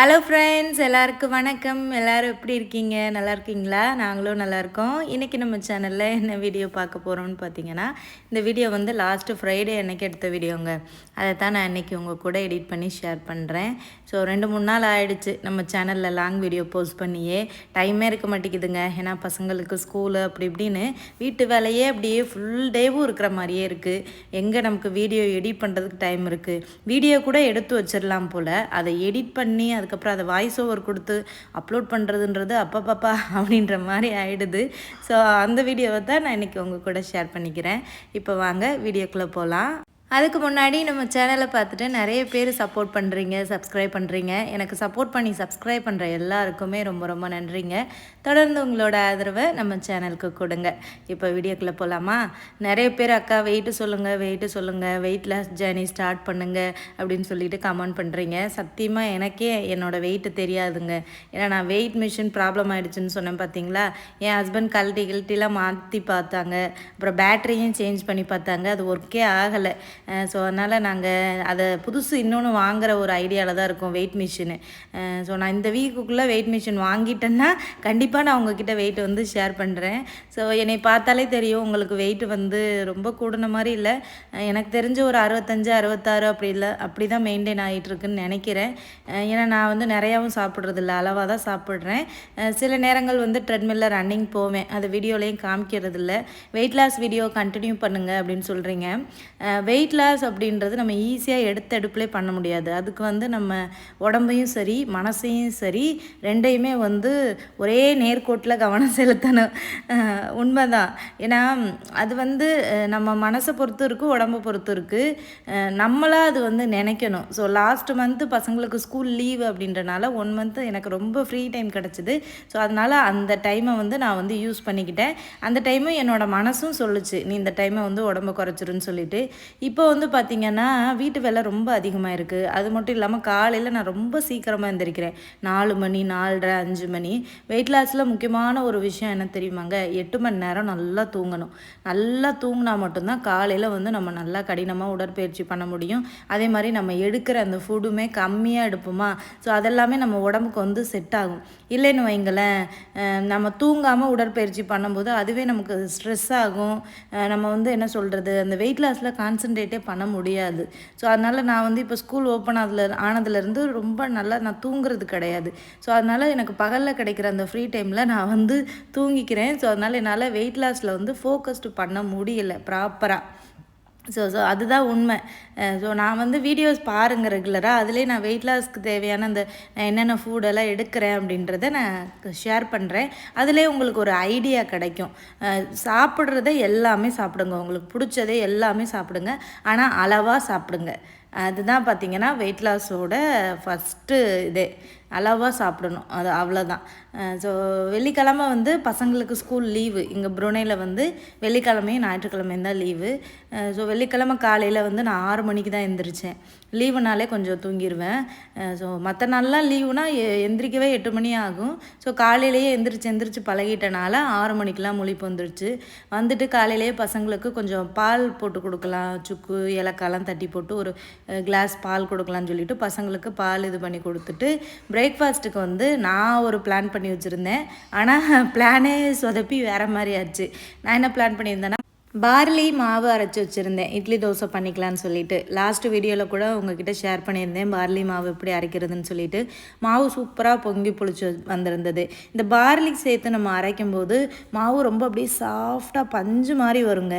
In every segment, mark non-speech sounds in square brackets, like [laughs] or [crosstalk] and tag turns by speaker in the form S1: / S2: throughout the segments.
S1: hello friends எல்லாருக்கும் வணக்கம் எல்லோரும் எப்படி இருக்கீங்க நல்லா இருக்கீங்களா நாங்களும் நல்லாயிருக்கோம் இன்றைக்கி நம்ம சேனலில் என்ன வீடியோ பார்க்க போகிறோம்னு பார்த்தீங்கன்னா இந்த வீடியோ வந்து லாஸ்ட்டு ஃப்ரைடே என்னைக்கு எடுத்த வீடியோங்க அதை தான் நான் இன்றைக்கி உங்கள் கூட எடிட் பண்ணி ஷேர் பண்ணுறேன் ஸோ ரெண்டு மூணு நாள் ஆகிடுச்சு நம்ம சேனலில் லாங் வீடியோ போஸ்ட் பண்ணியே டைமே இருக்க மாட்டேங்குதுங்க ஏன்னா பசங்களுக்கு ஸ்கூலு அப்படி இப்படின்னு வீட்டு வேலையே அப்படியே ஃபுல் டேவும் இருக்கிற மாதிரியே இருக்குது எங்கே நமக்கு வீடியோ எடிட் பண்ணுறதுக்கு டைம் இருக்குது வீடியோ கூட எடுத்து வச்சிடலாம் போல் அதை எடிட் பண்ணி அதுக்கு அதுக்கப்புறம் அதை வாய்ஸ் ஓவர் கொடுத்து அப்லோட் பண்ணுறதுன்றது அப்பப்பப்பா அப்படின்ற மாதிரி ஆகிடுது ஸோ அந்த வீடியோவை தான் நான் இன்றைக்கி உங்கள் கூட ஷேர் பண்ணிக்கிறேன் இப்போ வாங்க வீடியோக்குள்ளே போகலாம் அதுக்கு முன்னாடி நம்ம சேனலை பார்த்துட்டு நிறைய பேர் சப்போர்ட் பண்ணுறீங்க சப்ஸ்கிரைப் பண்ணுறீங்க எனக்கு சப்போர்ட் பண்ணி சப்ஸ்கிரைப் பண்ணுற எல்லாருக்குமே ரொம்ப ரொம்ப நன்றிங்க தொடர்ந்து உங்களோட ஆதரவை நம்ம சேனலுக்கு கொடுங்க இப்போ வீடியோக்குள்ளே போகலாமா நிறைய பேர் அக்கா வெயிட்டு சொல்லுங்கள் வெயிட்டு சொல்லுங்கள் வெயிட் லாஸ் ஜேர்னி ஸ்டார்ட் பண்ணுங்கள் அப்படின்னு சொல்லிட்டு கமெண்ட் பண்ணுறீங்க சத்தியமாக எனக்கே என்னோடய வெயிட்டு தெரியாதுங்க ஏன்னா நான் வெயிட் மிஷின் ப்ராப்ளம் ஆகிடுச்சின்னு சொன்னேன் பார்த்தீங்களா என் ஹஸ்பண்ட் கழட்டி கிழட்டிலாம் மாற்றி பார்த்தாங்க அப்புறம் பேட்டரியும் சேஞ்ச் பண்ணி பார்த்தாங்க அது ஒர்க்கே ஆகலை ஸோ அதனால் நாங்கள் அதை புதுசு இன்னொன்று வாங்குகிற ஒரு ஐடியாவில் தான் இருக்கும் வெயிட் மிஷின் ஸோ நான் இந்த வீக்குக்குள்ளே வெயிட் மிஷின் வாங்கிட்டேன்னா கண்டிப்பாக நான் உங்ககிட்ட வெயிட் வந்து ஷேர் பண்ணுறேன் ஸோ என்னை பார்த்தாலே தெரியும் உங்களுக்கு வெயிட் வந்து ரொம்ப கூடின மாதிரி இல்லை எனக்கு தெரிஞ்ச ஒரு அறுபத்தஞ்சு அறுபத்தாறு அப்படி இல்லை அப்படி தான் மெயின்டைன் ஆகிட்டுருக்குன்னு நினைக்கிறேன் ஏன்னா நான் வந்து நிறையாவும் சாப்பிட்றதில்ல அளவாக தான் சாப்பிட்றேன் சில நேரங்கள் வந்து ட்ரெட்மில்ல ரன்னிங் போவேன் அது வீடியோலையும் காமிக்கிறதில்ல வெயிட் லாஸ் வீடியோ கண்டினியூ பண்ணுங்கள் அப்படின்னு சொல்கிறீங்க வெயிட் கிளாஸ் அப்படின்றது நம்ம ஈஸியாக எடுத்த பண்ண முடியாது அதுக்கு வந்து நம்ம உடம்பையும் சரி மனசையும் சரி ரெண்டையுமே வந்து ஒரே நேர்கோட்டில் கவனம் செலுத்தணும் உண்மைதான் ஏன்னா அது வந்து நம்ம மனசை பொறுத்து இருக்குது உடம்பை பொறுத்து இருக்குது நம்மளாக அது வந்து நினைக்கணும் ஸோ லாஸ்ட் மந்த்து பசங்களுக்கு ஸ்கூல் லீவு அப்படின்றனால ஒன் மந்த்து எனக்கு ரொம்ப ஃப்ரீ டைம் கிடச்சிது ஸோ அதனால் அந்த டைமை வந்து நான் வந்து யூஸ் பண்ணிக்கிட்டேன் அந்த டைமும் என்னோடய மனசும் சொல்லுச்சு நீ இந்த டைமை வந்து உடம்பை குறைச்சிருன்னு சொல்லிட்டு இப்போ இப்போ வந்து பார்த்திங்கன்னா வீட்டு வேலை ரொம்ப அதிகமாக இருக்குது அது மட்டும் இல்லாமல் காலையில் நான் ரொம்ப சீக்கிரமாக எழுந்திரிக்கிறேன் நாலு மணி நாலரை அஞ்சு மணி வெயிட் லாஸில் முக்கியமான ஒரு விஷயம் என்ன தெரியுமாங்க எட்டு மணி நேரம் நல்லா தூங்கணும் நல்லா தூங்கினா மட்டும்தான் காலையில் வந்து நம்ம நல்லா கடினமாக உடற்பயிற்சி பண்ண முடியும் அதே மாதிரி நம்ம எடுக்கிற அந்த ஃபுட்டுமே கம்மியாக எடுப்போமா ஸோ அதெல்லாமே நம்ம உடம்புக்கு வந்து செட் ஆகும் இல்லைன்னு வைங்களேன் நம்ம தூங்காமல் உடற்பயிற்சி பண்ணும்போது அதுவே நமக்கு ஸ்ட்ரெஸ் ஆகும் நம்ம வந்து என்ன சொல்கிறது அந்த வெயிட் லாஸில் கான்சன்ட்ரேட்டே பண்ண முடியாது ஸோ அதனால் நான் வந்து இப்போ ஸ்கூல் ஓப்பன் அதில் ஆனதுலேருந்து ரொம்ப நல்லா நான் தூங்குறது கிடையாது ஸோ அதனால் எனக்கு பகலில் கிடைக்கிற அந்த ஃப்ரீ டைமில் நான் வந்து தூங்கிக்கிறேன் ஸோ அதனால் என்னால் வெயிட் லாஸில் வந்து ஃபோக்கஸ்டு பண்ண முடியலை ப்ராப்பராக ஸோ ஸோ அதுதான் உண்மை ஸோ நான் வந்து வீடியோஸ் பாருங்க ரெகுலராக அதுலேயே நான் வெயிட் லாஸ்க்கு தேவையான அந்த நான் என்னென்ன ஃபுடெல்லாம் எடுக்கிறேன் அப்படின்றத நான் ஷேர் பண்ணுறேன் அதிலே உங்களுக்கு ஒரு ஐடியா கிடைக்கும் சாப்பிட்றத எல்லாமே சாப்பிடுங்க உங்களுக்கு பிடிச்சதே எல்லாமே சாப்பிடுங்க ஆனால் அளவாக சாப்பிடுங்க அதுதான் பார்த்திங்கன்னா வெயிட் லாஸோட ஃபஸ்ட்டு இதே அளவாக சாப்பிடணும் அது அவ்வளோதான் ஸோ வெள்ளிக்கிழமை வந்து பசங்களுக்கு ஸ்கூல் லீவு இங்கே புருனேயில் வந்து வெள்ளிக்கிழமையும் ஞாயிற்றுக்கிழமையும் தான் லீவு ஸோ வெள்ளிக்கிழமை காலையில் வந்து நான் ஆறு மணிக்கு தான் எந்திரிச்சேன் லீவுனாலே கொஞ்சம் தூங்கிடுவேன் ஸோ மற்ற நாள்லாம் லீவுனா எந்திரிக்கவே எட்டு மணி ஆகும் ஸோ காலையிலேயே எந்திரிச்சு எந்திரிச்சு பழகிட்டனால ஆறு மணிக்கெலாம் முழிப்பு வந்துருச்சு வந்துட்டு காலையிலேயே பசங்களுக்கு கொஞ்சம் பால் போட்டு கொடுக்கலாம் சுக்கு இலக்காலாம் தட்டி போட்டு ஒரு கிளாஸ் பால் கொடுக்கலாம்னு சொல்லிவிட்டு பசங்களுக்கு பால் இது பண்ணி கொடுத்துட்டு பிரேக்ஃபாஸ்ட்டுக்கு வந்து நான் ஒரு பிளான் பண்ணி பண்ணி வச்சுருந்தேன் ஆனால் பிளானே [laughs] சொதப்பி வேறு மாதிரி ஆச்சு நான் என்ன பிளான் பண்ணியிருந்தேன்னா பார்லி மாவு அரைச்சி வச்சுருந்தேன் இட்லி தோசை பண்ணிக்கலான்னு சொல்லிட்டு லாஸ்ட்டு வீடியோவில் கூட உங்ககிட்ட ஷேர் பண்ணியிருந்தேன் பார்லி மாவு எப்படி அரைக்கிறதுன்னு சொல்லிட்டு மாவு சூப்பராக பொங்கி புளிச்சு வந்திருந்தது இந்த பார்லி சேர்த்து நம்ம அரைக்கும்போது மாவு ரொம்ப அப்படியே சாஃப்டாக பஞ்சு மாதிரி வருங்க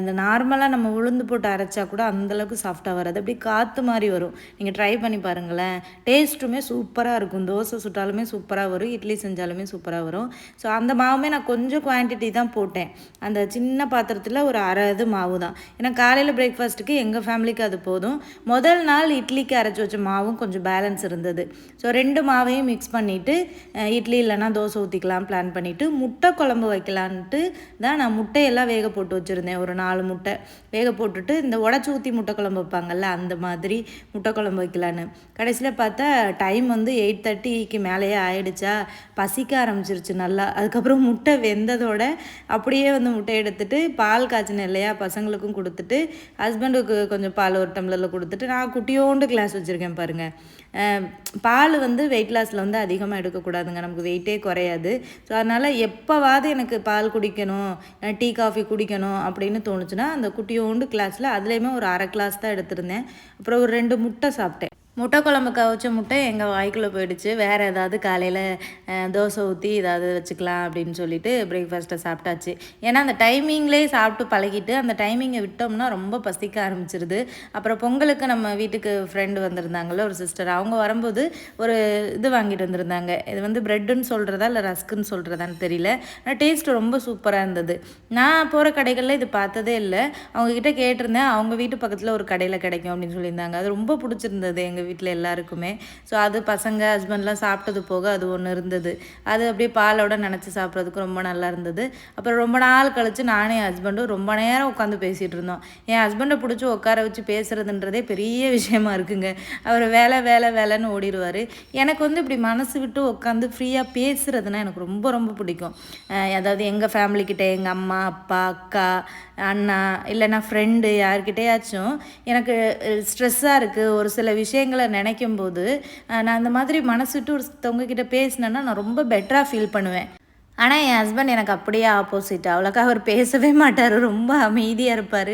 S1: இந்த நார்மலாக நம்ம உளுந்து போட்டு அரைச்சா கூட அந்தளவுக்கு சாஃப்டாக வராது அப்படி காற்று மாதிரி வரும் நீங்கள் ட்ரை பண்ணி பாருங்களேன் டேஸ்ட்டுமே சூப்பராக இருக்கும் தோசை சுட்டாலுமே சூப்பராக வரும் இட்லி செஞ்சாலுமே சூப்பராக வரும் ஸோ அந்த மாவுமே நான் கொஞ்சம் குவான்டிட்டி தான் போட்டேன் அந்த சின்ன பாத்திரம் பாத்திரத்தில் ஒரு அரை இது மாவு தான் ஏன்னா காலையில் பிரேக்ஃபாஸ்ட்டுக்கு எங்கள் ஃபேமிலிக்கு அது போதும் முதல் நாள் இட்லிக்கு அரைச்சி வச்ச மாவும் கொஞ்சம் பேலன்ஸ் இருந்தது ஸோ ரெண்டு மாவையும் மிக்ஸ் பண்ணிவிட்டு இட்லி இல்லைனா தோசை ஊற்றிக்கலாம் பிளான் பண்ணிவிட்டு முட்டை குழம்பு வைக்கலான்ட்டு தான் நான் முட்டையெல்லாம் வேக போட்டு வச்சுருந்தேன் ஒரு நாலு முட்டை வேக போட்டுட்டு இந்த உடச்சி ஊற்றி முட்டை குழம்பு வைப்பாங்கல்ல அந்த மாதிரி முட்டை குழம்பு வைக்கலான்னு கடைசியில் பார்த்தா டைம் வந்து எயிட் தேர்ட்டிக்கு மேலேயே ஆயிடுச்சா பசிக்க ஆரம்பிச்சிருச்சு நல்லா அதுக்கப்புறம் முட்டை வெந்ததோட அப்படியே வந்து முட்டை எடுத்துகிட்டு பால் காய்ச்சினே இல்லையா பசங்களுக்கும் கொடுத்துட்டு ஹஸ்பண்டுக்கு கொஞ்சம் பால் ஒரு டம்ளரில் கொடுத்துட்டு நான் குட்டியோண்டு கிளாஸ் வச்சுருக்கேன் பாருங்கள் பால் வந்து வெயிட் லாஸில் வந்து அதிகமாக எடுக்கக்கூடாதுங்க நமக்கு வெயிட்டே குறையாது ஸோ அதனால் எப்போவாவது எனக்கு பால் குடிக்கணும் டீ காஃபி குடிக்கணும் அப்படின்னு தோணுச்சுன்னா அந்த குட்டியோண்டு கிளாஸில் அதுலேயுமே ஒரு அரை கிளாஸ் தான் எடுத்திருந்தேன் அப்புறம் ஒரு ரெண்டு முட்டை சாப்பிட்டேன் முட்டை குழம்பு அவிச்ச முட்டை எங்கள் வாய்க்குள்ளே போயிடுச்சு வேறு ஏதாவது காலையில் தோசை ஊற்றி ஏதாவது வச்சுக்கலாம் அப்படின்னு சொல்லிட்டு பிரேக்ஃபாஸ்ட்டை சாப்பிட்டாச்சு ஏன்னா அந்த டைமிங்லேயே சாப்பிட்டு பழகிட்டு அந்த டைமிங்கை விட்டோம்னா ரொம்ப பசிக்க ஆரம்பிச்சிருது அப்புறம் பொங்கலுக்கு நம்ம வீட்டுக்கு ஃப்ரெண்டு வந்திருந்தாங்கள்ல ஒரு சிஸ்டர் அவங்க வரும்போது ஒரு இது வாங்கிட்டு வந்திருந்தாங்க இது வந்து ப்ரெட்டுன்னு சொல்கிறதா இல்லை ரஸ்க்குன்னு சொல்கிறதான்னு தெரியல ஆனால் டேஸ்ட் ரொம்ப சூப்பராக இருந்தது நான் போகிற கடைகளில் இது பார்த்ததே இல்லை அவங்கக்கிட்ட கேட்டிருந்தேன் அவங்க வீட்டு பக்கத்தில் ஒரு கடையில் கிடைக்கும் அப்படின்னு சொல்லியிருந்தாங்க அது ரொம்ப பிடிச்சிருந்தது எங்கள் எங்கள் வீட்டில் எல்லாருக்குமே ஸோ அது பசங்க ஹஸ்பண்ட்லாம் சாப்பிட்டது போக அது ஒன்று இருந்தது அது அப்படியே பாலோட நினச்சி சாப்பிட்றதுக்கு ரொம்ப நல்லா இருந்தது அப்புறம் ரொம்ப நாள் கழித்து நானும் என் ஹஸ்பண்டும் ரொம்ப நேரம் உட்காந்து பேசிகிட்டு இருந்தோம் என் ஹஸ்பண்டை பிடிச்சி உட்கார வச்சு பேசுகிறதுன்றதே பெரிய [laughs] விஷயமா இருக்குங்க அவர் வேலை வேலை வேலைன்னு ஓடிடுவார் எனக்கு வந்து இப்படி மனசு விட்டு உட்காந்து ஃப்ரீயாக பேசுகிறதுனா எனக்கு ரொம்ப ரொம்ப பிடிக்கும் அதாவது எங்கள் ஃபேமிலிக்கிட்ட எங்கள் அம்மா அப்பா அக்கா அண்ணா இல்லைன்னா ஃப்ரெண்டு யார்கிட்டேயாச்சும் எனக்கு ஸ்ட்ரெஸ்ஸாக இருக்குது ஒரு சில விஷயங்கள் விஷயங்களை நினைக்கும் போது நான் அந்த மாதிரி மனசுட்டு ஒருத்தவங்க கிட்ட பேசினேன்னா நான் ரொம்ப பெட்டராக ஃபீல் பண்ணுவேன் ஆனால் என் ஹஸ்பண்ட் எனக்கு அப்படியே ஆப்போசிட் அவ்வளோக்கா அவர் பேசவே மாட்டார் ரொம்ப அமைதியாக இருப்பார்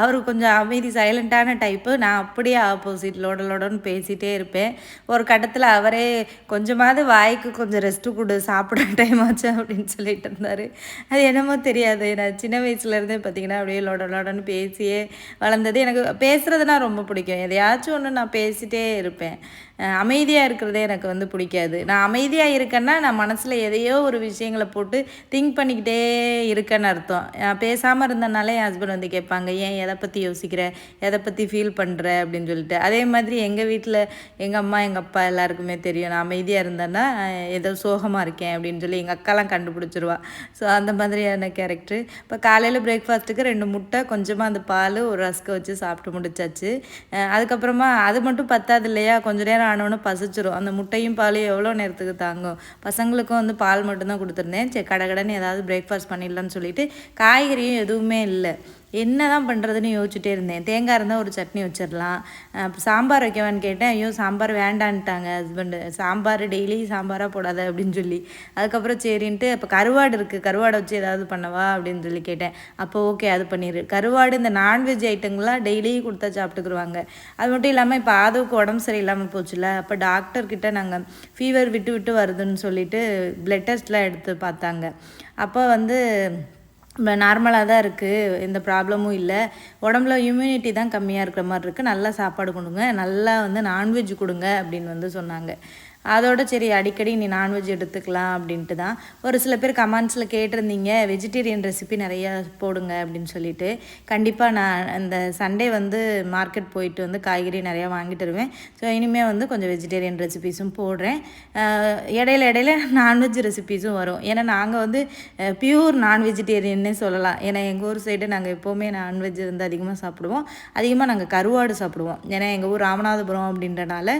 S1: அவர் கொஞ்சம் அமைதி சைலண்ட்டான டைப்பு நான் அப்படியே ஆப்போசிட் லோடலோடன்னு பேசிகிட்டே இருப்பேன் ஒரு கட்டத்தில் அவரே கொஞ்சமாவது வாய்க்கு கொஞ்சம் ரெஸ்ட்டு கொடு சாப்பிட டைம் ஆச்சு அப்படின்னு சொல்லிட்டு இருந்தார் அது என்னமோ தெரியாது நான் சின்ன வயசுலேருந்தே பார்த்தீங்கன்னா அப்படியே லோடலோடன்னு பேசியே வளர்ந்தது எனக்கு பேசுகிறதுனா ரொம்ப பிடிக்கும் எதையாச்சும் ஒன்று நான் பேசிகிட்டே இருப்பேன் அமைதியாக இருக்கிறதே எனக்கு வந்து பிடிக்காது நான் அமைதியாக இருக்கேன்னா நான் மனசில் எதையோ ஒரு விஷயங்களை போட்டு திங்க் பண்ணிக்கிட்டே இருக்கேன்னு அர்த்தம் பேசாமல் இருந்தனாலே என் ஹஸ்பண்ட் வந்து கேட்பாங்க ஏன் எதை பற்றி யோசிக்கிற எதை பற்றி ஃபீல் பண்ணுற அப்படின்னு சொல்லிட்டு அதே மாதிரி எங்கள் வீட்டில் எங்கள் அம்மா எங்கள் அப்பா எல்லாருக்குமே தெரியும் நான் அமைதியாக இருந்தேன்னா ஏதோ சோகமாக இருக்கேன் அப்படின்னு சொல்லி எங்கள் அக்காலாம் கண்டுபிடிச்சிருவா ஸோ அந்த மாதிரியான கேரக்டர் இப்போ காலையில் பிரேக்ஃபாஸ்ட்டுக்கு ரெண்டு முட்டை கொஞ்சமாக அந்த பால் ஒரு ரஸ்க்கை வச்சு சாப்பிட்டு முடிச்சாச்சு அதுக்கப்புறமா அது மட்டும் பத்தாது இல்லையா கொஞ்சம் நேரம் நேரம் ஆனோன்னு பசிச்சிரும் அந்த முட்டையும் பாலும் எவ்வளோ நேரத்துக்கு தாங்கும் பசங்களுக்கும் வந்து பால் மட்டும்தான் கொடுத்துருந்தேன் சரி கடை கடைன்னு ஏதாவது பிரேக்ஃபாஸ்ட் பண்ணிடலான்னு சொல்லிட்டு காய்கறியும் எதுவுமே இல்லை என்ன தான் பண்ணுறதுன்னு யோசிச்சுட்டே இருந்தேன் தேங்காய் இருந்தால் ஒரு சட்னி வச்சிடலாம் சாம்பார் வைக்கவான்னு கேட்டேன் ஐயோ சாம்பார் வேண்டான்ட்டாங்க ஹஸ்பண்டு சாம்பார் டெய்லி சாம்பாராக போடாத அப்படின்னு சொல்லி அதுக்கப்புறம் சரின்ட்டு இப்போ கருவாடு இருக்குது கருவாடை வச்சு ஏதாவது பண்ணவா அப்படின்னு சொல்லி கேட்டேன் அப்போ ஓகே அது பண்ணிடு கருவாடு இந்த நான்வெஜ் ஐட்டங்கள்லாம் டெய்லி கொடுத்தா சாப்பிட்டுக்குருவாங்க அது மட்டும் இல்லாமல் இப்போ ஆதவுக்கு உடம்பு சரியில்லாமல் போச்சுல அப்போ டாக்டர்கிட்ட நாங்கள் ஃபீவர் விட்டு விட்டு வருதுன்னு சொல்லிட்டு ப்ளட் டெஸ்ட்லாம் எடுத்து பார்த்தாங்க அப்போ வந்து நார்மலாக தான் இருக்குது எந்த ப்ராப்ளமும் இல்லை உடம்புல இம்யூனிட்டி தான் கம்மியாக இருக்கிற மாதிரி இருக்குது நல்லா சாப்பாடு கொடுங்க நல்லா வந்து நான்வெஜ் கொடுங்க அப்படின்னு வந்து சொன்னாங்க அதோட சரி அடிக்கடி நீ நான்வெஜ் எடுத்துக்கலாம் அப்படின்ட்டு தான் ஒரு சில பேர் கமெண்ட்ஸில் கேட்டிருந்தீங்க வெஜிடேரியன் ரெசிபி நிறையா போடுங்க அப்படின்னு சொல்லிட்டு கண்டிப்பாக நான் இந்த சண்டே வந்து மார்க்கெட் போயிட்டு வந்து காய்கறி நிறையா வாங்கிட்டு வருவேன் ஸோ இனிமேல் வந்து கொஞ்சம் வெஜிடேரியன் ரெசிபிஸும் போடுறேன் இடையில இடையில நான்வெஜ் ரெசிபிஸும் வரும் ஏன்னா நாங்கள் வந்து பியூர் நான் வெஜிடேரியன்னே சொல்லலாம் ஏன்னா எங்கள் ஊர் சைடு நாங்கள் எப்போவுமே நான்வெஜ் வந்து அதிகமாக சாப்பிடுவோம் அதிகமாக நாங்கள் கருவாடு சாப்பிடுவோம் ஏன்னா எங்கள் ஊர் ராமநாதபுரம் அப்படின்றனால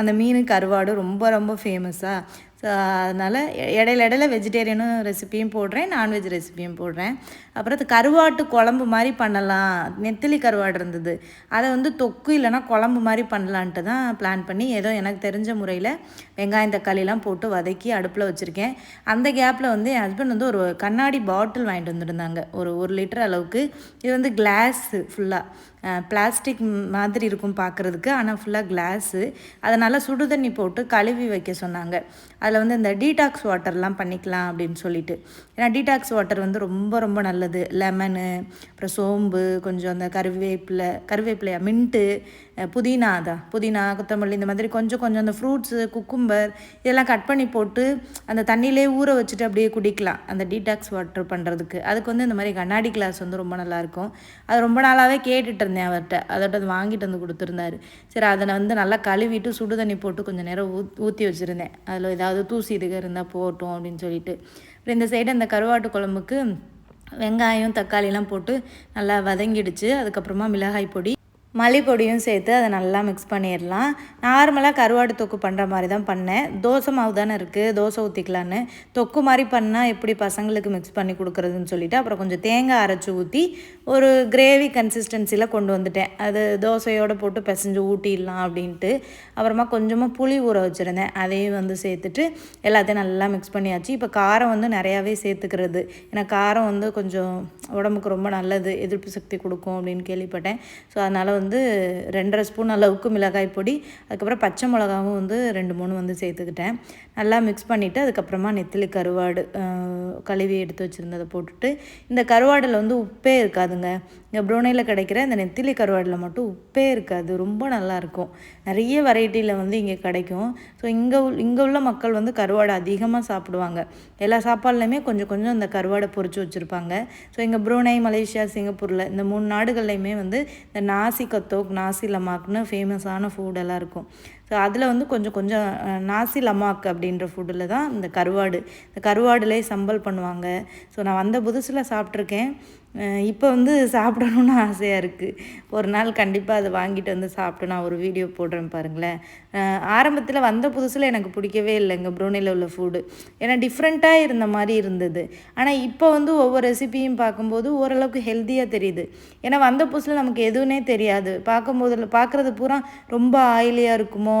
S1: அந்த மீன் கருவாடு ரொம்ப ரொம்ப ஃபேமஸாக ஸோ அதனால் இடையில இடையில வெஜிடேரியனும் ரெசிப்பியும் போடுறேன் நான்வெஜ் ரெசிப்பியும் போடுறேன் அப்புறம் அது கருவாட்டு குழம்பு மாதிரி பண்ணலாம் நெத்திலி கருவாடு இருந்தது அதை வந்து தொக்கு இல்லைனா குழம்பு மாதிரி பண்ணலான்ட்டு தான் பிளான் பண்ணி ஏதோ எனக்கு தெரிஞ்ச முறையில் வெங்காயம் தக்காளிலாம் போட்டு வதக்கி அடுப்பில் வச்சுருக்கேன் அந்த கேப்பில் வந்து என் ஹஸ்பண்ட் வந்து ஒரு கண்ணாடி பாட்டில் வாங்கிட்டு வந்துருந்தாங்க ஒரு ஒரு லிட்டர் அளவுக்கு இது வந்து கிளாஸ் ஃபுல்லாக பிளாஸ்டிக் மாதிரி இருக்கும் பார்க்குறதுக்கு ஆனால் ஃபுல்லாக கிளாஸு நல்லா சுடு தண்ணி போட்டு கழுவி வைக்க சொன்னாங்க அதில் வந்து இந்த டீடாக்ஸ் வாட்டர்லாம் பண்ணிக்கலாம் அப்படின்னு சொல்லிட்டு ஏன்னா டீடாக்ஸ் வாட்டர் வந்து ரொம்ப ரொம்ப நல்லது லெமனு அப்புறம் சோம்பு கொஞ்சம் அந்த கருவேப்பிலை கருவேப்பிலையா மின்ட்டு புதினா தான் புதினா கொத்தமல்லி இந்த மாதிரி கொஞ்சம் கொஞ்சம் அந்த ஃப்ரூட்ஸு குக்கும்பர் இதெல்லாம் கட் பண்ணி போட்டு அந்த தண்ணியிலே ஊற வச்சுட்டு அப்படியே குடிக்கலாம் அந்த டீடாக்ஸ் வாட்டர் பண்ணுறதுக்கு அதுக்கு வந்து இந்த மாதிரி கண்ணாடி கிளாஸ் வந்து ரொம்ப நல்லாயிருக்கும் அது ரொம்ப நாளாகவே கேட்டுட்டு சொல்லியிருந்தேன் அவர்கிட்ட அதோட வாங்கிட்டு வந்து கொடுத்துருந்தாரு சரி அதை வந்து நல்லா கழுவிட்டு சுடு தண்ணி போட்டு கொஞ்சம் நேரம் ஊ ஊற்றி வச்சுருந்தேன் அதில் ஏதாவது தூசி இதுக இருந்தால் போட்டோம் அப்படின்னு சொல்லிட்டு அப்புறம் இந்த சைடு அந்த கருவாட்டு குழம்புக்கு வெங்காயம் தக்காளிலாம் போட்டு நல்லா வதங்கிடுச்சு அதுக்கப்புறமா மிளகாய் பொடி மல்லிப்பொடியும் சேர்த்து அதை நல்லா மிக்ஸ் பண்ணிடலாம் நார்மலாக கருவாடு தொக்கு பண்ணுற மாதிரி தான் பண்ணேன் தோசை மாவு தானே இருக்குது தோசை ஊற்றிக்கலான்னு தொக்கு மாதிரி பண்ணால் எப்படி பசங்களுக்கு மிக்ஸ் பண்ணி கொடுக்குறதுன்னு சொல்லிவிட்டு அப்புறம் கொஞ்சம் தேங்காய் அரைச்சி ஊற்றி ஒரு கிரேவி கன்சிஸ்டன்சியில் கொண்டு வந்துட்டேன் அது தோசையோடு போட்டு பிசைஞ்சு ஊட்டிடலாம் அப்படின்ட்டு அப்புறமா கொஞ்சமாக புளி ஊற வச்சுருந்தேன் அதையும் வந்து சேர்த்துட்டு எல்லாத்தையும் நல்லா மிக்ஸ் பண்ணியாச்சு இப்போ காரம் வந்து நிறையாவே சேர்த்துக்கிறது ஏன்னா காரம் வந்து கொஞ்சம் உடம்புக்கு ரொம்ப நல்லது எதிர்ப்பு சக்தி கொடுக்கும் அப்படின்னு கேள்விப்பட்டேன் ஸோ அதனால் வந்து ரெண்டரை ஸ்பூன் அளவுக்கு மிளகாய் பொடி அதுக்கப்புறம் பச்சை மிளகாவும் வந்து ரெண்டு மூணு வந்து சேர்த்துக்கிட்டேன் நல்லா மிக்ஸ் பண்ணிவிட்டு அதுக்கப்புறமா நெத்திலி கருவாடு கழுவி எடுத்து வச்சுருந்ததை போட்டுட்டு இந்த கருவாடில் வந்து உப்பே இருக்காதுங்க இங்கே ப்ரோனையில் கிடைக்கிற இந்த நெத்திலி கருவாடில் மட்டும் உப்பே இருக்காது ரொம்ப நல்லாயிருக்கும் நிறைய வெரைட்டியில் வந்து இங்கே கிடைக்கும் ஸோ இங்கே இங்கே உள்ள மக்கள் வந்து கருவாடை அதிகமாக சாப்பிடுவாங்க எல்லா சாப்பாடுலையுமே கொஞ்சம் கொஞ்சம் இந்த கருவாடை பொறிச்சு வச்சுருப்பாங்க ஸோ இங்கே ப்ரூனை மலேசியா சிங்கப்பூரில் இந்த மூணு நாடுகள்லையுமே வந்து இந்த நாசி கத்தோக் நாசி லமாக்னு ஃபேமஸான ஃபுடெல்லாம் இருக்கும் ஸோ அதில் வந்து கொஞ்சம் கொஞ்சம் நாசி லமாக் அப்படின்ற ஃபுட்டில் தான் இந்த கருவாடு இந்த கருவாடுலேயே சம்பல் பண்ணுவாங்க ஸோ நான் வந்த புதுசில் சாப்பிட்ருக்கேன் இப்போ வந்து சாப்பிடணும்னு ஆசையாக இருக்குது ஒரு நாள் கண்டிப்பாக அதை வாங்கிட்டு வந்து சாப்பிட்டு நான் ஒரு வீடியோ போடுறேன் பாருங்களேன் ஆரம்பத்தில் வந்த புதுசில் எனக்கு பிடிக்கவே இல்லைங்க ப்ரூனேல உள்ள ஃபுட்டு ஏன்னா டிஃப்ரெண்ட்டாக இருந்த மாதிரி இருந்தது ஆனால் இப்போ வந்து ஒவ்வொரு ரெசிபியும் பார்க்கும்போது ஓரளவுக்கு ஹெல்த்தியாக தெரியுது ஏன்னா வந்த புதுசில் நமக்கு எதுவுமே தெரியாது பார்க்கும்போது பார்க்குறது பூரா ரொம்ப ஆயிலியாக இருக்குமோ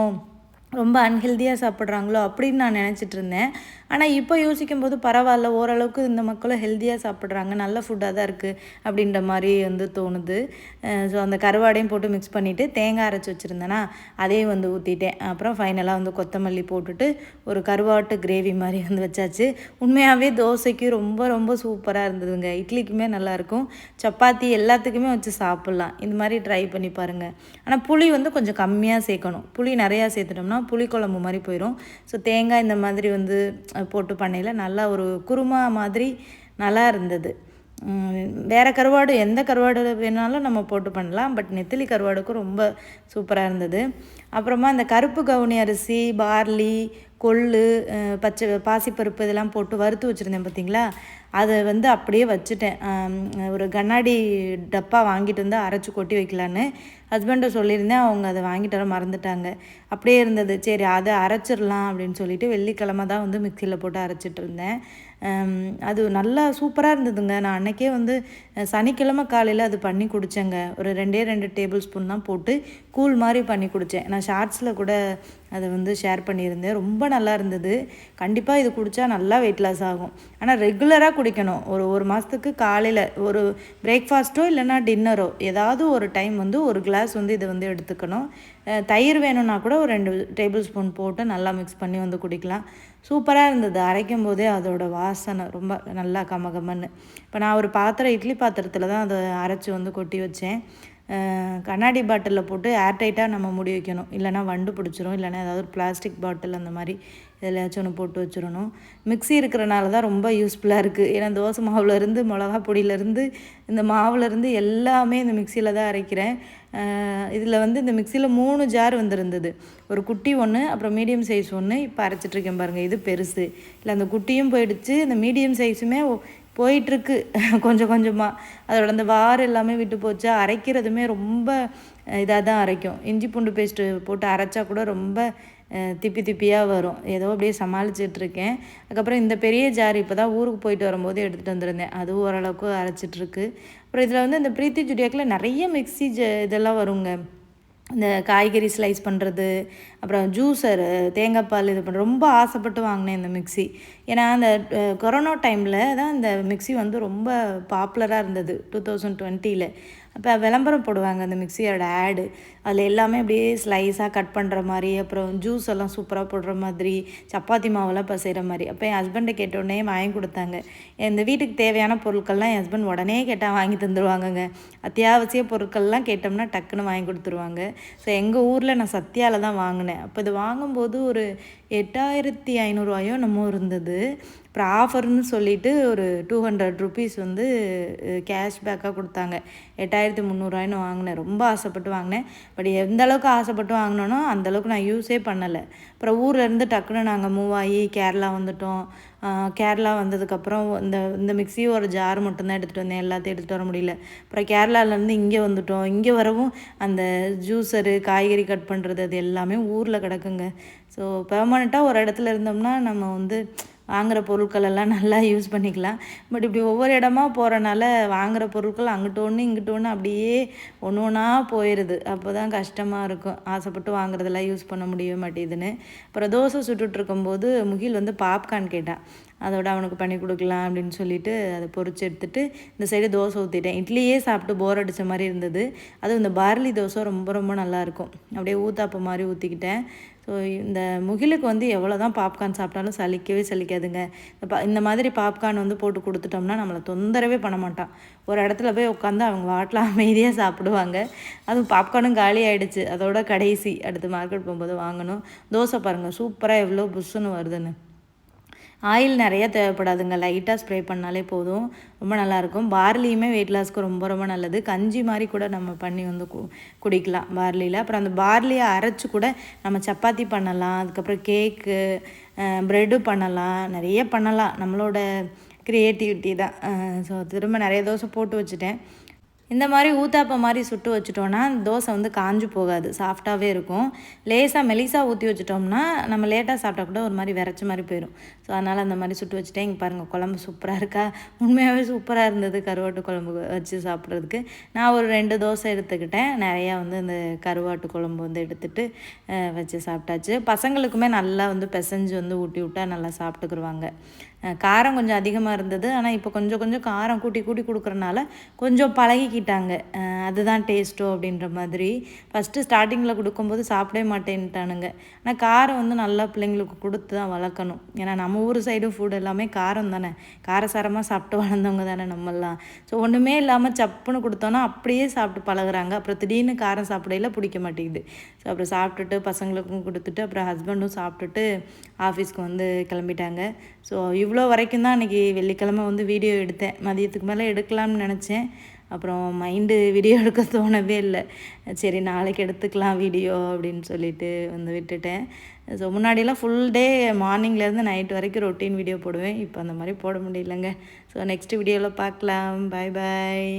S1: ரொம்ப அன்ஹெல்தியாக சாப்பிட்றாங்களோ அப்படின்னு நான் நினச்சிட்டு இருந்தேன் ஆனால் இப்போ யோசிக்கும் போது பரவாயில்ல ஓரளவுக்கு இந்த மக்களும் ஹெல்த்தியாக சாப்பிட்றாங்க நல்ல ஃபுட்டாக தான் இருக்குது அப்படின்ற மாதிரி வந்து தோணுது ஸோ அந்த கருவாடையும் போட்டு மிக்ஸ் பண்ணிவிட்டு தேங்காய் அரைச்சி வச்சுருந்தேன்னா அதையும் வந்து ஊற்றிட்டேன் அப்புறம் ஃபைனலாக வந்து கொத்தமல்லி போட்டுட்டு ஒரு கருவாட்டு கிரேவி மாதிரி வந்து வச்சாச்சு உண்மையாகவே தோசைக்கு ரொம்ப ரொம்ப சூப்பராக இருந்ததுங்க இட்லிக்குமே நல்லாயிருக்கும் சப்பாத்தி எல்லாத்துக்குமே வச்சு சாப்பிட்லாம் இந்த மாதிரி ட்ரை பண்ணி பாருங்கள் ஆனால் புளி வந்து கொஞ்சம் கம்மியாக சேர்க்கணும் புளி நிறையா சேர்த்துட்டோம்னா புளிக்குழம்பு மாதிரி போயிடும் ஸோ தேங்காய் இந்த மாதிரி வந்து போட்டு பண்ணையில் நல்லா ஒரு குருமா மாதிரி நல்லா இருந்தது வேறு கருவாடு எந்த கருவாடு வேணாலும் நம்ம போட்டு பண்ணலாம் பட் நெத்திலி கருவாடுக்கும் ரொம்ப சூப்பராக இருந்தது அப்புறமா இந்த கருப்பு கவுனி அரிசி பார்லி கொள்ளு பச்சை பாசிப்பருப்பு இதெல்லாம் போட்டு வறுத்து வச்சுருந்தேன் பார்த்திங்களா அதை வந்து அப்படியே வச்சுட்டேன் ஒரு கண்ணாடி டப்பா வாங்கிட்டு வந்து அரைச்சி கொட்டி வைக்கலான்னு ஹஸ்பண்டை சொல்லியிருந்தேன் அவங்க அதை வாங்கிட்டு வர மறந்துட்டாங்க அப்படியே இருந்தது சரி அதை அரைச்சிடலாம் அப்படின்னு சொல்லிட்டு வெள்ளிக்கிழமை தான் வந்து மிக்சியில் போட்டு அரைச்சிட்டு இருந்தேன் அது நல்லா சூப்பராக இருந்ததுங்க நான் அன்றைக்கே வந்து சனிக்கிழமை காலையில் அது பண்ணி குடித்தேங்க ஒரு ரெண்டே ரெண்டு டேபிள் ஸ்பூன் தான் போட்டு கூழ் மாதிரி பண்ணி குடித்தேன் நான் ஷார்ட்ஸில் கூட அதை வந்து ஷேர் பண்ணியிருந்தேன் ரொம்ப நல்லா இருந்தது கண்டிப்பாக இது குடித்தா நல்லா வெயிட் லாஸ் ஆகும் ஆனால் ரெகுலராக குடிக்கணும் ஒரு ஒரு மாதத்துக்கு காலையில் ஒரு பிரேக்ஃபாஸ்ட்டோ இல்லைனா டின்னரோ ஏதாவது ஒரு டைம் வந்து ஒரு கிளாஸ் வந்து இதை வந்து எடுத்துக்கணும் தயிர் வேணும்னா கூட ஒரு ரெண்டு டேபிள் ஸ்பூன் போட்டு நல்லா மிக்ஸ் பண்ணி வந்து குடிக்கலாம் சூப்பராக இருந்தது அரைக்கும் போதே அதோட வாசனை ரொம்ப நல்லா கமகமன்னு இப்போ நான் ஒரு பாத்திரம் இட்லி பாத்திரத்தில் தான் அதை அரைச்சி வந்து கொட்டி வச்சேன் கண்ணாடி பாட்டிலில் போட்டு ஏர்டைட்டாக நம்ம முடி வைக்கணும் இல்லைனா வண்டு பிடிச்சிரும் இல்லைனா ஏதாவது ஒரு பிளாஸ்டிக் பாட்டில் அந்த மாதிரி எதுலையாச்சும் ஒன்று போட்டு வச்சிடணும் மிக்சி இருக்கிறனால தான் ரொம்ப யூஸ்ஃபுல்லாக இருக்குது ஏன்னா தோசை மாவுலேருந்து மிளகா பொடியிலேருந்து இந்த மாவுலேருந்து எல்லாமே இந்த மிக்சியில் தான் அரைக்கிறேன் இதில் வந்து இந்த மிக்சியில் மூணு ஜார் வந்திருந்தது ஒரு குட்டி ஒன்று அப்புறம் மீடியம் சைஸ் ஒன்று இப்போ அரைச்சிட்ருக்கேன் பாருங்கள் இது பெருசு இல்லை அந்த குட்டியும் போயிடுச்சு இந்த மீடியம் சைஸுமே போயிட்டுருக்கு [laughs] கொஞ்சம் கொஞ்சமாக அதோட அந்த வார் எல்லாமே விட்டு போச்சா அரைக்கிறதுமே ரொம்ப இதாக தான் அரைக்கும் இஞ்சி பூண்டு பேஸ்ட்டு போட்டு அரைச்சா கூட ரொம்ப திப்பி திப்பியாக வரும் ஏதோ அப்படியே சமாளிச்சிட்ருக்கேன் அதுக்கப்புறம் இந்த பெரிய ஜார் இப்போ தான் ஊருக்கு போயிட்டு வரும்போது எடுத்துகிட்டு வந்திருந்தேன் அதுவும் ஓரளவுக்கு அரைச்சிட்ருக்கு அப்புறம் இதில் வந்து இந்த பிரீத்தி ஜுடியாக்கில் நிறைய மிக்சி ஜ இதெல்லாம் வருங்க இந்த காய்கறி ஸ்லைஸ் பண்ணுறது அப்புறம் ஜூஸரு தேங்காய் பால் இது பண்ண ரொம்ப ஆசைப்பட்டு வாங்கினேன் இந்த மிக்சி ஏன்னா அந்த கொரோனா டைமில் தான் இந்த மிக்சி வந்து ரொம்ப பாப்புலராக இருந்தது டூ தௌசண்ட் டுவெண்ட்டியில் அப்போ விளம்பரம் போடுவாங்க அந்த மிக்சியோட ஆடு அதில் எல்லாமே அப்படியே ஸ்லைஸாக கட் பண்ணுற மாதிரி அப்புறம் ஜூஸ் எல்லாம் சூப்பராக போடுற மாதிரி சப்பாத்தி மாவெல்லாம் பசைகிற மாதிரி அப்போ என் ஹஸ்பண்டை கேட்டோடனே வாங்கி கொடுத்தாங்க இந்த வீட்டுக்கு தேவையான பொருட்கள்லாம் என் ஹஸ்பண்ட் உடனே கேட்டால் வாங்கி தந்துடுவாங்கங்க அத்தியாவசிய பொருட்கள்லாம் கேட்டோம்னா டக்குன்னு வாங்கி கொடுத்துருவாங்க ஸோ எங்கள் ஊரில் நான் சத்தியாவில் தான் வாங்கினேன் அப்போ இது வாங்கும்போது ஒரு எட்டாயிரத்தி ஐநூறுரூவாயோ நம்ம இருந்தது அப்புறம் ஆஃபர்னு சொல்லிவிட்டு ஒரு டூ ஹண்ட்ரட் ருபீஸ் வந்து கேஷ்பேக்காக கொடுத்தாங்க எட்டாயிரத்தி முந்நூறுவாயின்னு வாங்கினேன் ரொம்ப ஆசைப்பட்டு வாங்கினேன் பட் எந்த அளவுக்கு ஆசைப்பட்டு வாங்கினோனோ அந்தளவுக்கு நான் யூஸே பண்ணலை அப்புறம் ஊர்லேருந்து டக்குன்னு நாங்கள் மூவ் ஆகி கேரளா வந்துட்டோம் கேரளா வந்ததுக்கப்புறம் இந்த இந்த மிக்சி ஒரு ஜார் மட்டும்தான் எடுத்துகிட்டு வந்தேன் எல்லாத்தையும் எடுத்துகிட்டு வர முடியல அப்புறம் கேரளாவிலேருந்து இங்கே வந்துட்டோம் இங்கே வரவும் அந்த ஜூஸரு காய்கறி கட் பண்ணுறது அது எல்லாமே ஊரில் கிடக்குங்க ஸோ பெர்மனெண்ட்டாக ஒரு இடத்துல இருந்தோம்னா நம்ம வந்து வாங்குகிற பொருட்கள் எல்லாம் நல்லா யூஸ் பண்ணிக்கலாம் பட் இப்படி ஒவ்வொரு இடமா போகிறனால வாங்குகிற பொருட்கள் அங்கிட்ட ஒன்று இங்கிட்ட ஒன்று அப்படியே ஒன்று ஒன்றா போயிடுது அப்போ தான் கஷ்டமாக இருக்கும் ஆசைப்பட்டு வாங்குறதெல்லாம் யூஸ் பண்ண முடியவே மாட்டேதுன்னு அப்புறம் தோசை சுட்டுட்ருக்கும்போது முகில் வந்து பாப்கார்ன் கேட்டான் அதோட அவனுக்கு பண்ணி கொடுக்கலாம் அப்படின்னு சொல்லிட்டு அதை பொறிச்சு எடுத்துட்டு இந்த சைடு தோசை ஊற்றிட்டேன் இட்லியே சாப்பிட்டு போர் அடித்த மாதிரி இருந்தது அதுவும் இந்த பார்லி தோசை ரொம்ப ரொம்ப நல்லாயிருக்கும் அப்படியே ஊத்தாப்ப மாதிரி ஊற்றிக்கிட்டேன் ஸோ இந்த முகிலுக்கு வந்து எவ்வளோ தான் பாப்கார்ன் சாப்பிட்டாலும் சலிக்கவே சலிக்காதுங்க இந்த மாதிரி பாப்கார்ன் வந்து போட்டு கொடுத்துட்டோம்னா நம்மளை தொந்தரவே பண்ண மாட்டான் ஒரு இடத்துல போய் உட்காந்து அவங்க வாட்டில் அமைதியாக சாப்பிடுவாங்க அதுவும் பாப்கார்னும் காலி ஆகிடுச்சு அதோட கடைசி அடுத்து மார்க்கெட் போகும்போது வாங்கணும் தோசை பாருங்கள் சூப்பராக எவ்வளோ புஷ்ஷுன்னு வருதுன்னு ஆயில் நிறையா தேவைப்படாதுங்க லைட்டாக ஸ்ப்ரே பண்ணாலே போதும் ரொம்ப நல்லாயிருக்கும் பார்லியுமே வெயிட் லாஸ்க்கு ரொம்ப ரொம்ப நல்லது கஞ்சி மாதிரி கூட நம்ம பண்ணி வந்து கு குடிக்கலாம் பார்லியில் அப்புறம் அந்த பார்லியை அரைச்சி கூட நம்ம சப்பாத்தி பண்ணலாம் அதுக்கப்புறம் கேக்கு ப்ரெட்டு பண்ணலாம் நிறைய பண்ணலாம் நம்மளோட க்ரியேட்டிவிட்டி தான் ஸோ திரும்ப நிறைய தோசை போட்டு வச்சுட்டேன் இந்த மாதிரி ஊத்தாப்பம் மாதிரி சுட்டு வச்சுட்டோன்னா தோசை வந்து காஞ்சு போகாது சாஃப்டாகவே இருக்கும் லேசாக மெலிசாக ஊற்றி வச்சுட்டோம்னா நம்ம லேட்டாக சாப்பிட்டா கூட ஒரு மாதிரி விரைச்ச மாதிரி போயிடும் ஸோ அதனால் அந்த மாதிரி சுட்டு வச்சுட்டேன் இங்கே பாருங்கள் குழம்பு சூப்பராக இருக்கா உண்மையாகவே சூப்பராக இருந்தது கருவாட்டு குழம்பு வச்சு சாப்பிட்றதுக்கு நான் ஒரு ரெண்டு தோசை எடுத்துக்கிட்டேன் நிறையா வந்து இந்த கருவாட்டு குழம்பு வந்து எடுத்துகிட்டு வச்சு சாப்பிட்டாச்சு பசங்களுக்குமே நல்லா வந்து பிசைஞ்சு வந்து ஊட்டி விட்டா நல்லா சாப்பிட்டுக்குருவாங்க காரம் கொஞ்சம் அதிகமாக இருந்தது ஆனால் இப்போ கொஞ்சம் கொஞ்சம் காரம் கூட்டி கூட்டி கொடுக்குறனால கொஞ்சம் பழகிக்கிட்டாங்க அதுதான் டேஸ்ட்டோ அப்படின்ற மாதிரி ஃபஸ்ட்டு ஸ்டார்டிங்கில் கொடுக்கும்போது சாப்பிடவே மாட்டேன்ட்டானுங்க ஆனால் காரம் வந்து நல்லா பிள்ளைங்களுக்கு கொடுத்து தான் வளர்க்கணும் ஏன்னா நம்ம ஊர் சைடு ஃபுட் எல்லாமே காரம் தானே காரசாரமாக சாப்பிட்டு வளர்ந்தவங்க தானே நம்மெல்லாம் ஸோ ஒன்றுமே இல்லாமல் சப்புன்னு கொடுத்தோன்னா அப்படியே சாப்பிட்டு பழகுறாங்க அப்புறம் திடீர்னு காரம் சாப்பிடையில பிடிக்க மாட்டேங்குது ஸோ அப்புறம் சாப்பிட்டுட்டு பசங்களுக்கும் கொடுத்துட்டு அப்புறம் ஹஸ்பண்டும் சாப்பிட்டுட்டு ஆஃபீஸ்க்கு வந்து கிளம்பிட்டாங்க ஸோ இவ்வளோ வரைக்கும் தான் அன்றைக்கி வெள்ளிக்கிழமை வந்து வீடியோ எடுத்தேன் மதியத்துக்கு மேலே எடுக்கலாம்னு நினச்சேன் அப்புறம் மைண்டு வீடியோ எடுக்க தோணவே இல்லை சரி நாளைக்கு எடுத்துக்கலாம் வீடியோ அப்படின்னு சொல்லிட்டு வந்து விட்டுட்டேன் ஸோ முன்னாடியெல்லாம் ஃபுல் டே மார்னிங்லேருந்து நைட் வரைக்கும் ரொட்டீன் வீடியோ போடுவேன் இப்போ அந்த மாதிரி போட முடியலங்க ஸோ நெக்ஸ்ட் வீடியோவில் பார்க்கலாம் பாய் பாய்